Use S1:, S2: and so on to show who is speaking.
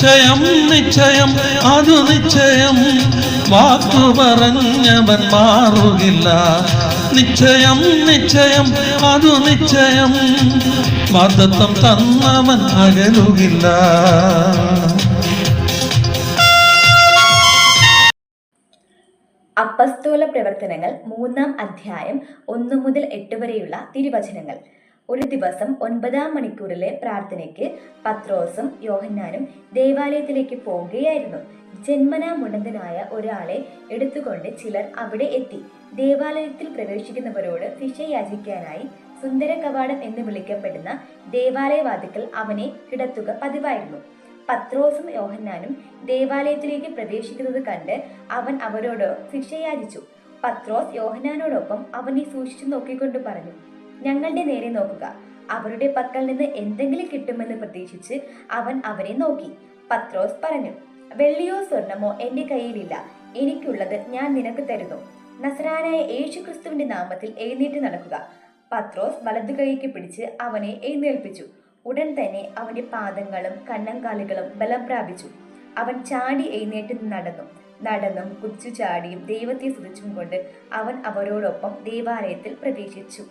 S1: നിശ്ചയം നിശ്ചയം അതു നിശ്ചയം. വാക്കു പറഞ്ഞവൻ മാറുകില്ല. നിശ്ചയം നിശ്ചയം അതു നിശ്ചയം. വാദത്വം തന്നവൻ അകലുകില്ല.
S2: അപ്പസ്തോല പ്രവർത്തനങ്ങൾ മൂന്നാം അധ്യായം ഒന്നു മുതൽ എട്ട് വരെയുള്ള തിരുവചനങ്ങൾ. ഒരു ദിവസം ഒൻപതാം മണിക്കൂറിലെ പ്രാർത്ഥനയ്ക്ക് പത്രോസും യോഹന്നാനും ദേവാലയത്തിലേക്ക് പോവുകയായിരുന്നു. ജന്മനാ മുടന്തനായ ഒരാളെ എടുത്തുകൊണ്ട് ചിലർ അവിടെ എത്തി. ദേവാലയത്തിൽ പ്രവേശിക്കുന്നവരോട് ഫിഷ യാചിക്കാനായി സുന്ദര കവാടം എന്ന് വിളിക്കപ്പെടുന്ന ദേവാലയവാദികൾ അവനെ കിടത്തുക പതിവായിരുന്നു. പത്രോസും യോഹന്നാനും ദേവാലയത്തിലേക്ക് പ്രവേശിക്കുന്നത് കണ്ട് അവൻ അവരോട് ശിക്ഷയാചിച്ചു പത്രോസ് യോഹന്നാനോടൊപ്പം അവനെ സൂക്ഷിച്ചു നോക്കിക്കൊണ്ട് പറഞ്ഞു ഞങ്ങളുടെ നേരെ നോക്കുക. അവരുടെ പക്കൽ നിന്ന് എന്തെങ്കിലും കിട്ടുമെന്ന് പ്രതീക്ഷിച്ച് അവൻ അവരെ നോക്കി. പത്രോസ് പറഞ്ഞു വെള്ളിയോ സ്വർണമോ എന്റെ കയ്യിലില്ല. എനിക്കുള്ളത് ഞാൻ നിനക്ക് തരുന്നു. നസറാനായ യേശുക്രിസ്തുവിന്റെ നാമത്തിൽ എഴുന്നേറ്റ് നടക്കുക. പത്രോസ് വലതു കൈക്ക് പിടിച്ച് അവനെ എഴുന്നേൽപ്പിച്ചു. ഉടൻ തന്നെ അവന്റെ പാദങ്ങളും കണ്ണങ്കാലുകളും ബലം പ്രാപിച്ചു. അവൻ ചാടി എഴുന്നേറ്റ് നടന്നു. നടന്നും കുച്ചു ചാടിയും ദൈവത്തെ സ്തുതിച്ചും കൊണ്ട് അവൻ അവരോടൊപ്പം ദേവാലയത്തിൽ പ്രവേശിച്ചു.